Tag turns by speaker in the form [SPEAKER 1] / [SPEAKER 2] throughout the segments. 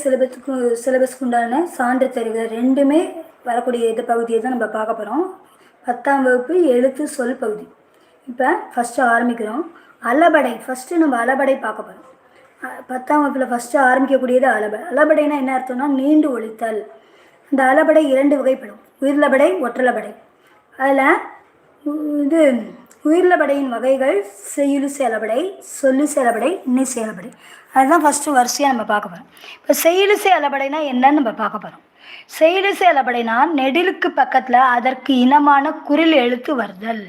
[SPEAKER 1] சிலபஸுக்கு சிலபஸ்க்கு உண்டான சான்று தெரிவு ரெண்டுமே வரக்கூடிய இந்த பகுதியை தான் நம்ம பார்க்க போகிறோம் பத்தாம் வகுப்பு எழுத்து சொல் பகுதி. இப்போ ஃபஸ்ட்டு ஆரம்பிக்கிறோம். அலபடை ஃபஸ்ட்டு நம்ம அலபடை பார்க்க போகிறோம் பத்தாம் வகுப்பில் ஃபஸ்ட்டு ஆரம்பிக்கக்கூடியது அலபடை அலபடைனா என்ன அர்த்தம்னா நீண்டு ஒழித்தல். இந்த அலபடை இரண்டு வகைப்படும். உயிர்லபடை ஒற்றலபடை. அதில் இது உயிர்லபடையின் வகைகள் செய்யுளு செயலபடை சொல்லு செயலபடை இன்னி செயலபடை. அதுதான் ஃபஸ்ட்டு வரிசையாக நம்ம பார்க்க போகிறோம் இப்போ செயலிசை செயலபடைனா என்னன்னு நம்ம பார்க்க போகிறோம் செயலிசை செயலபடைனா நெடிலுக்கு பக்கத்தில் அதற்கு இனமான குரில் எழுத்து வருதல்.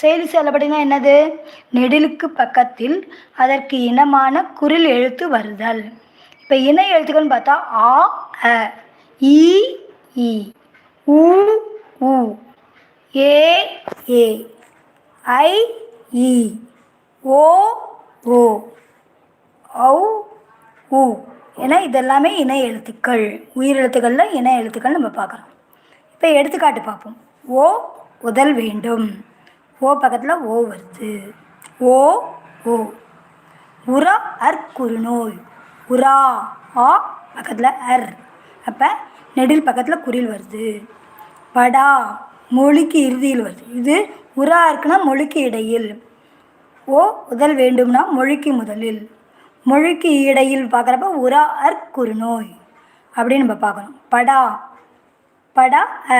[SPEAKER 1] செயலு செயலபடைனா என்னது? நெடிலுக்கு பக்கத்தில் அதற்கு இனமான குரில் எழுத்து வருதல். இப்போ இன எழுத்துக்கள்னு பார்த்தா ஆ அ இ இ உ உ ஏ ஏ. ஐ இ ஓ ஓ ஔ உ ஏன்னா இதெல்லாமே இணை எழுத்துக்கள். உயிர் எழுத்துக்களில் இணை எழுத்துக்கள் நம்ம பார்க்குறோம். இப்போ எடுத்துக்காட்டு பார்ப்போம். ஓ உதல் வேண்டும். ஓ பக்கத்தில் ஓ வருது. ஓ ஓ. உரா அற்குறுநோய் உரா ஆ பக்கத்தில் அர். அப்போ நெடில் பக்கத்தில் குரில் வருது. படா மொழிக்கு இறுதியில் வருது. இது உரா இருக்குன்னா மொழிக்கு இடையில். ஓ முதல் வேண்டும்னா மொழிக்கு முதலில். மொழிக்கு இடையில் பார்க்குறப்ப உரா அர் குறுநோய் அப்படின்னு நம்ம பார்க்குறோம் படா படா அ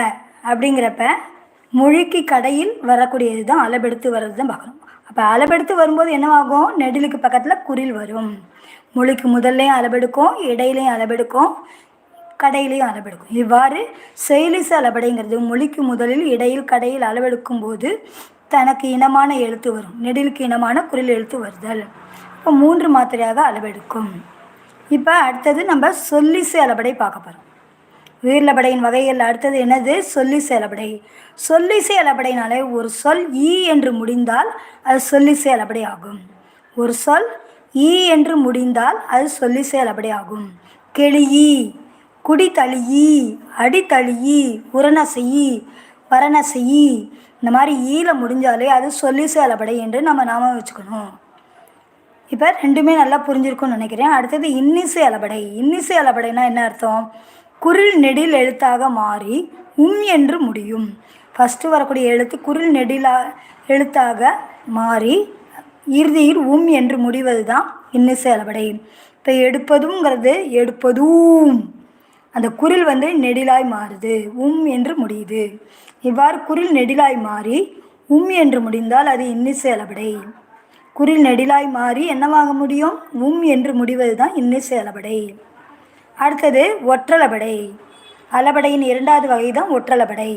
[SPEAKER 1] அப்படிங்கிறப்ப மொழிக்கு கடையில் வரக்கூடியது தான் அளபெடுத்து வர்றது தான் பார்க்குறோம் அப்போ அளபெடுத்து வரும்போது என்னவாகும்? நெடிலுக்கு பக்கத்தில் குரில் வரும். மொழிக்கு முதல்லையும் அளபெடுக்கும் இடையிலையும் அளபெடுக்கும். கடையிலையும் அளவெடுக்கும். இவ்வாறு செயலிச அளபடைங்கிறது மொழிக்கு முதலில் இடையில் கடையில் அளவெடுக்கும் போது தனக்கு இனமான எழுத்து வரும். நெடிலுக்கு இனமான குரல் எழுத்து வருதல். இப்போ மூன்று மாத்திரையாக அளவெடுக்கும். இப்போ அடுத்தது நம்ம சொல்லிசு அளபடை பார்க்க போகிறோம் உயிர்லபடையின் வகைகள் அடுத்தது என்னது? சொல்லிசு அளபடை சொல்லிசை அளபடைனாலே ஒரு சொல் ஈ என்று முடிந்தால் அது சொல்லிசை அளபடை ஆகும். ஒரு சொல் ஈ என்று முடிந்தால் அது சொல்லிசை அளபடை ஆகும். கெளியி குடி தளியி அடி தளியி உரணசெயி வரணசெயி. இந்த மாதிரி ஈல முடிஞ்சாலே அது சொல்லி சேலப்படை என்று நம்ம நாம வச்சுக்கணும். இப்போ ரெண்டுமே நல்லா புரிஞ்சிருக்கும்னு நினைக்கிறேன். அடுத்தது இன்னிசை அலபடை இன்னிசை அலபடைனா என்ன அர்த்தம்? குரில் நெடில் எழுத்தாக மாறி உம் என்று முடியும். ஃபஸ்ட்டு வரக்கூடிய எழுத்து குரில் நெடிலா எழுத்தாக மாறி இறுதியில் உம் என்று முடிவது தான் இன்னிசை அளபடை இப்போ எடுப்பதுங்கிறது எடுப்பதும். அந்த குரில் வந்து நெடிலாய் மாறுது உம் என்று முடியுது. இவ்வாறு குரில் நெடிலாய் மாறி உம் என்று முடிந்தால் அது இன்னிசை குரில் நெடிலாய் மாறி என்னவாக முடியும்? உம் என்று முடிவது தான் இன்னிசை அளபடை. அடுத்தது ஒற்றளபடை. அளபடையின் இரண்டாவது வகை தான் ஒற்றளபடை.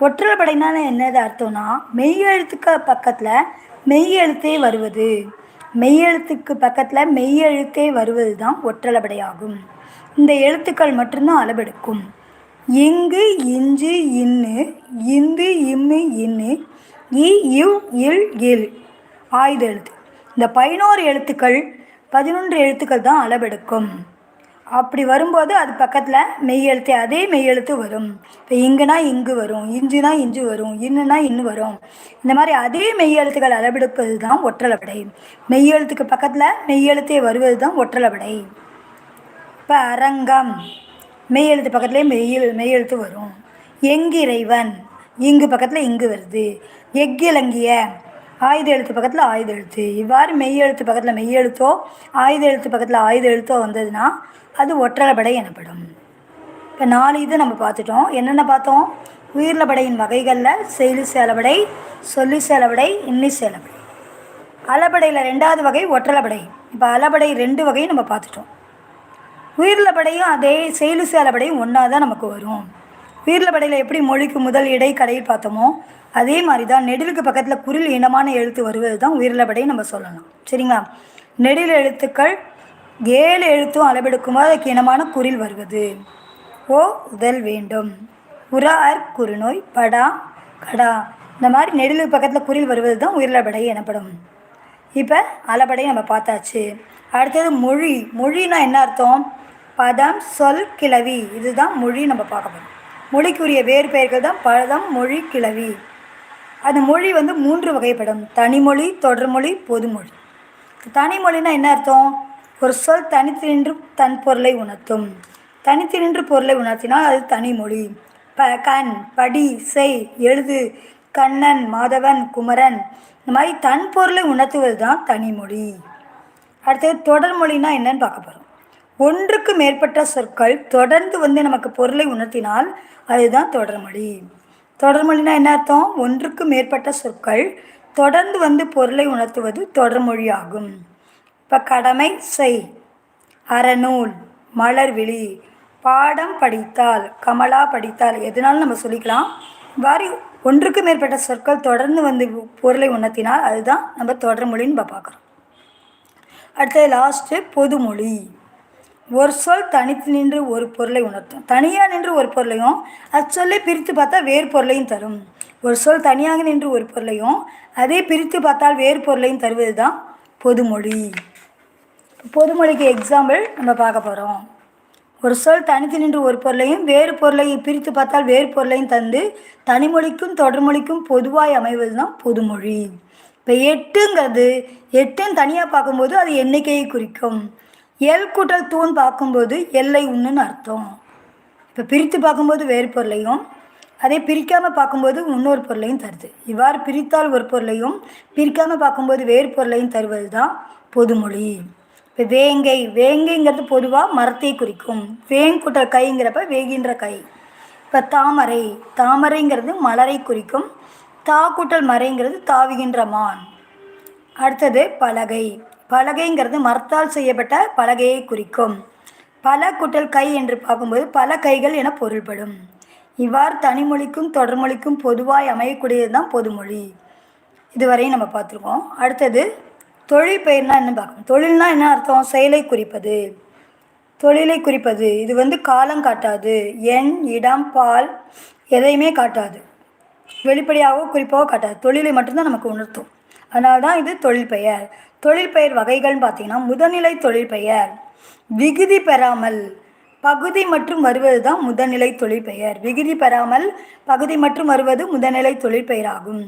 [SPEAKER 1] ஒற்றலபடைனால என்னது அர்த்தம்னா மெய் எழுத்துக்கு பக்கத்தில் மெய் எழுத்தே வருவது. மெய் எழுத்துக்கு பக்கத்தில் மெய் எழுத்தே வருவது தான் ஒற்றளபடை ஆகும் இந்த எழுத்துக்கள் மட்டும்தான் அளவெடுக்கும். இங்கு இஞ்சு இன்னு இந்து இம்மு இன்னு இ இவ் இல் இல். ஆயுத எழுத்து. இந்த பதினோரு எழுத்துக்கள் பதினொன்று எழுத்துக்கள் தான் அளவெடுக்கும். அப்படி வரும்போது அது பக்கத்தில் மெய் எழுத்து அதே மெய் எழுத்து வரும். இப்போ இங்குனா இங்கு வரும் இஞ்சுனா இஞ்சு வரும் இன்னுனா இன்னு வரும். இந்த மாதிரி அதே மெய் எழுத்துக்கள் அளவெடுப்பது தான் ஒற்றளபடை மெய் எழுத்துக்கு பக்கத்தில் மெய் எழுத்தே வருவது தான் ஒற்றளபடை இப்போ அரங்கம். மெய் எழுத்து பக்கத்துலேயே மெய் மெய் எழுத்து வரும். எங்கிறைவன்? இங்கு பக்கத்தில் இங்கு வருது. எக்கிலங்கிய ஆயுத எழுத்து பக்கத்தில் ஆயுத எழுத்து. இவ்வாறு மெய் எழுத்து பக்கத்தில் மெய் எழுத்தோ ஆயுத எழுத்து பக்கத்தில் ஆயுத எழுத்தோ வந்ததுன்னா அது ஒற்றலைப்படை எனப்படும். இப்போ நாலு இது நம்ம பார்த்துட்டோம். என்னென்ன பார்த்தோம்? உயிர்லபடையின் வகைகளில் செயலி சேலபடை சொல்லி சேலபடை இன்னி சேலப்படை அலபடையில் ரெண்டாவது வகை ஒற்றலைப்படை இப்போ அலபடை ரெண்டு வகையும் நம்ம பார்த்துட்டோம். உயிர்லபடையும் அதே செயலு படையும் ஒன்றா தான் நமக்கு வரும். உயிர்லபடையில் எப்படி மொழிக்கு முதல் இடை கடையில் பார்த்தோமோ அதே மாதிரி தான் நெடிலுக்கு பக்கத்தில் குரில் இனமான எழுத்து வருவது தான் உயிர்லபடை நம்ம சொல்லலாம். சரிங்களா? நெடில் எழுத்துக்கள் ஏழு எழுத்தும் அளவெடுக்கும்போது அதுக்கு இனமான குரில் வருவது. ஓ உதல் வேண்டும். உரா அர் குறுநோய் படா கடா. இந்த மாதிரி நெடிலுக்கு பக்கத்தில் குரில் வருவது தான் உயிர்லபடை எனப்படும். இப்போ அளபடை நம்ம பார்த்தாச்சு. அடுத்தது மொழி. மொழினா என்ன அர்த்தம்? பதம் சொல் கிளவி. இதுதான் மொழி நம்ம பார்க்க போகிறோம் மொழிக்குரிய வேறு பெயர்கள் தான் பதம் மொழி கிளவி. அந்த மொழி வந்து மூன்று வகைப்படும். தனிமொழி தொடர்மொழி பொதுமொழி. தனிமொழினா என்ன அர்த்தம்? ஒரு சொல் தனித்து நின்று தன் பொருளை உணர்த்தும். தனித்து நின்று பொருளை உணர்த்தினால் அது தனிமொழி. ப கண் படி செய் எழுது கண்ணன் மாதவன் குமரன். இந்த மாதிரி தன் பொருளை உணர்த்துவது தான் தனிமொழி. அடுத்தது தொடர்மொழினா என்னன்னு பார்க்க போகிறோம் ஒன்றுக்கு மேற்பட்ட சொற்கள் தொடர்ந்து வந்து நமக்கு பொருளை உணர்த்தினால் அதுதான் தொடர்மொழி. தொடர்மொழினா என்ன அர்த்தம்? ஒன்றுக்கு மேற்பட்ட சொற்கள் தொடர்ந்து வந்து பொருளை உணர்த்துவது தொடர்மொழி ஆகும் இப்போ கடமை செய் அறநூல் மலர்விழி பாடம் படித்தால் கமலா படித்தால் எதுனாலும் நம்ம சொல்லிக்கலாம். வாரி ஒன்றுக்கு மேற்பட்ட சொற்கள் தொடர்ந்து வந்து பொருளை உணர்த்தினால் அதுதான் நம்ம தொடர்மொழின்னு நம்ம பார்க்குறோம். அடுத்தது லாஸ்ட்டு பொதுமொழி. ஒரு சொல் தனித்து நின்று ஒரு பொருளை உணர்த்தும். தனியாக நின்று ஒரு பொருளையும் அச்சொல்லை பிரித்து பார்த்தா வேறு பொருளையும் தரும். ஒரு சொல் தனியாக நின்று ஒரு பொருளையும் அதே பிரித்து பார்த்தால் வேறு பொருளையும் தருவது தான் பொதுமொழி. பொதுமொழிக்கு எக்ஸாம்பிள் நம்ம பார்க்க போகிறோம் ஒரு சொல் தனித்து நின்று ஒரு பொருளையும் வேறு பொருளையும் பிரித்து பார்த்தால் வேறு பொருளையும் தந்து தனிமொழிக்கும் தொடர்மொழிக்கும் பொதுவாய் அமைவது தான் பொதுமொழி. இப்போ எட்டுங்கிறது எட்டுன்னு தனியாக பார்க்கும்போது அது எண்ணிக்கையை குறிக்கும். எல் கூட்டல் தூண் பார்க்கும்போது எல்லை உண்ணுன்னு அர்த்தம். இப்போ பிரித்து பார்க்கும்போது வேறு பொருளையும் அதே பிரிக்காமல் பார்க்கும்போது இன்னொரு பொருளையும் தருது. இவ்வாறு பிரித்தால் ஒரு பொருளையும் பிரிக்காமல் பார்க்கும்போது வேறு பொருளையும் தருவது தான் பொதுமொழி. இப்போ வேங்கை வேங்கைங்கிறது பொதுவாக மரத்தை குறிக்கும். வேங்குட்டல் கைங்கிறப்ப வேகின்ற கை. இப்போ தாமரை தாமரைங்கிறது மலரை குறிக்கும். தா கூட்டல் மறைங்கிறது தாவுகின்ற மான். அடுத்தது பலகை. பலகைங்கிறது மரத்தால் செய்யப்பட்ட பலகையை குறிக்கும். பல குட்டல் கை என்று பார்க்கும்போது பல கைகள் என பொருள்படும். இவ்வாறு தனிமொழிக்கும் தொடர்மொழிக்கும் பொதுவாய் அமையக்கூடியது தான் பொதுமொழி. இதுவரையும் நம்ம பார்த்துருக்கோம். அடுத்தது தொழில் பெயர்னா என்ன பார்க்கணும். தொழில்னா என்ன அர்த்தம்? செயலை குறிப்பது. தொழிலை குறிப்பது. இது வந்து காலம் காட்டாது. எண் இடம் பால் எதையுமே காட்டாது. வெளிப்படையாகவோ குறிப்பாகவோ காட்டாது. தொழிலை மட்டும்தான் நமக்கு உணர்த்தும். அதனால தான் இது தொழில் பெயர் தொழில் பெயர் வகைகள்னு பார்த்தீங்கன்னா முதல்நிலை தொழில் பெயர் விகுதி பெறாமல் பகுதி மற்றும் வருவது தான் முதல்நிலை தொழில் பெயர் விகுதி பெறாமல் பகுதி மற்றும் வருவது முதல்நிலை தொழில் பெயராகும்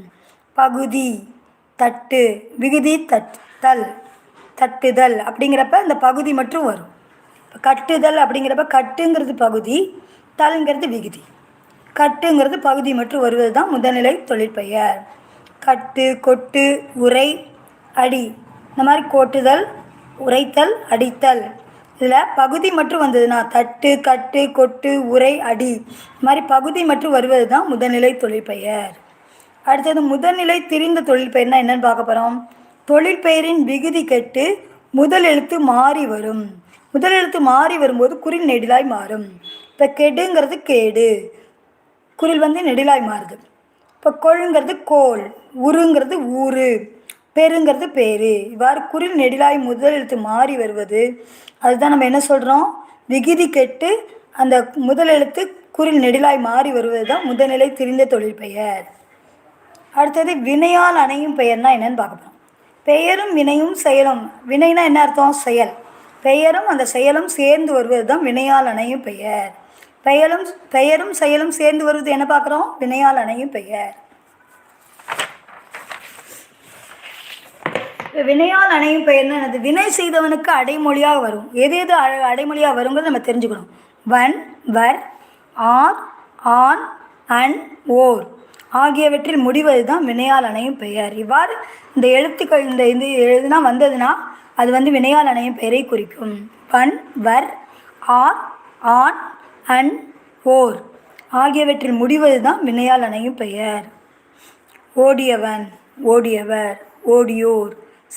[SPEAKER 1] பகுதி தட்டு விகுதி தட்டல் தட்டுதல் அப்படிங்கிறப்ப இந்த பகுதி மட்டும் வரும். கட்டுதல் அப்படிங்கிறப்ப கட்டுங்கிறது பகுதி தல்ங்கிறது விகுதி. கட்டுங்கிறது பகுதி மற்றும் வருவது தான் முதல்நிலை தொழிற்பெயர். கட்டு கொட்டு உரை அடி. இந்த மாதிரி கோட்டுதல் உரைத்தல் அடித்தல். இதில் பகுதி மட்டும் வந்ததுன்னா தட்டு கட்டு கொட்டு உரை அடி. இந்த மாதிரி பகுதி மற்றும் வருவது தான் முதல்நிலை தொழிற்பெயர். அடுத்தது முதல்நிலை திரிந்த தொழிற்பெயர்னா என்னன்னு பார்க்க போகிறோம் தொழிற்பெயரின் விகுதி கெட்டு முதல் எழுத்து மாறி வரும். முதல் எழுத்து மாறி வரும்போது குறில் நெடிலாய் மாறும். இப்போ கெடுங்கிறது கேடு. குரில் வந்து நெடிலாய் மாறுது. இப்போ கொழுங்கிறது கோல் உருங்கிறது ஊரு பெருங்கிறது பேரு. இவ்வாறு குரில் நெடிலாய் முதல் எழுத்து மாறி வருவது. அதுதான் நம்ம என்ன சொல்கிறோம் விகுதி கெட்டு அந்த முதல் எழுத்து குரில் நெடிலாய் மாறி வருவது தான் முதல்நிலை திரிந்த தொழில் பெயர். அடுத்தது வினையால் அணையும் பெயர்னா என்னன்னு பார்க்க பெயரும் வினையும் செயலும். வினைனா என்ன அர்த்தம்? செயல். பெயரும் அந்த செயலும் சேர்ந்து வருவது தான் வினையால் அணையும் பெயர். பெயரும் பெயரும் செயலும் சேர்ந்து வருவது என்ன பார்க்குறோம்? வினையால் அணையும் பெயர். இப்ப வினையால் அணையும் பெயர்னா என்னது? வினை செய்தவனுக்கு அடைமொழியாக வரும். எது எது அடைமொழியாக வருங்கிறத நம்ம தெரிஞ்சுக்கணும். வன் வர் ஆர் ஆன் அன் ஓர் ஆகியவற்றில் முடிவது தான் வினையால் அணையும் பெயர். இவ்வாறு இந்த எழுத்துக்கள் இந்த இது எழுதுனா வந்ததுன்னா அது வந்து வினையால் அணையும் பெயரை குறிக்கும். வன் வர் ஆர் ஆன் அன் ஓர் ஆகியவற்றில் முடிவது தான் வினையால் அணையும் பெயர். ஓடியவன் ஓடியவர் ஓடியோர்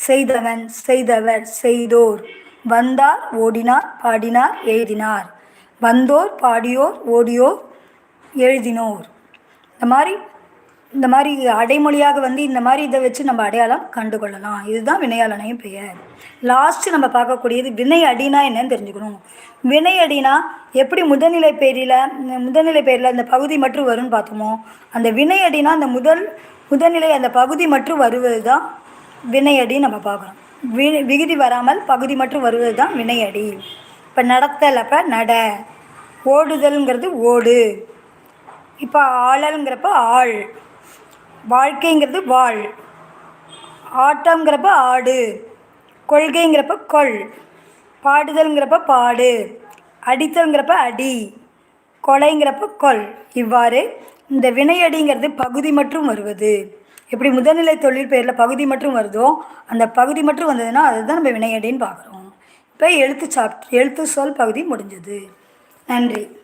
[SPEAKER 1] செய்தவன் செய்தவர் செய்தோர் வந்தார் ஓடினார் பாடினார் எழுதினார். வந்தோர் பாடியோர் ஓடியோர் எழுதினோர். இந்த மாதிரி இந்த மாதிரி அடைமொழியாக வந்து இந்த மாதிரி இதை வச்சு நம்ம அடையாளம் கண்டு கொள்ளலாம் இதுதான் வினையாளனையும் பெயர். லாஸ்ட்டு நம்ம பார்க்கக்கூடியது வினை அடினா என்னன்னு தெரிஞ்சுக்கணும். வினை அடினா எப்படி முதல்நிலை பெயரில் முதல்நிலை பெயரில் அந்த பகுதி மற்றும் வரும்னு பார்த்தோமோ அந்த வினை அடினா அந்த முதல் முதல்நிலை அந்த பகுதி மற்றும் வருவது தான் வினையடி நம்ம பார்க்குறோம். வி விகுதி வராமல் பகுதி மற்றும் வருவது தான் வினையடி இப்போ நடத்தல் அப்போ நட. ஓடுதல்ங்கிறது ஓடு. இப்போ ஆளல்ங்கிறப்ப ஆள். வாழ்க்கைங்கிறது வாழ். ஆட்டம்ங்கிறப்ப ஆடு. கொள்கைங்கிறப்ப கொள். பாடுதல்ங்கிறப்ப பாடு. அடித்தல்ங்கிறப்ப அடி. கொலைங்கிறப்ப கொல். இவ்வாறு இந்த வினையடிங்கிறது பகுதி மற்றும் வருவது. எப்படி முதல்நிலை தொழில் பெயரில் பகுதி மற்றும் வருதோ அந்த பகுதி மட்டும் வந்ததுன்னா அதுதான் நம்ம வினையடின்னு பார்க்குறோம். இப்போ எழுத்து சாப் எழுத்து சொல் பகுதி முடிஞ்சது. நன்றி.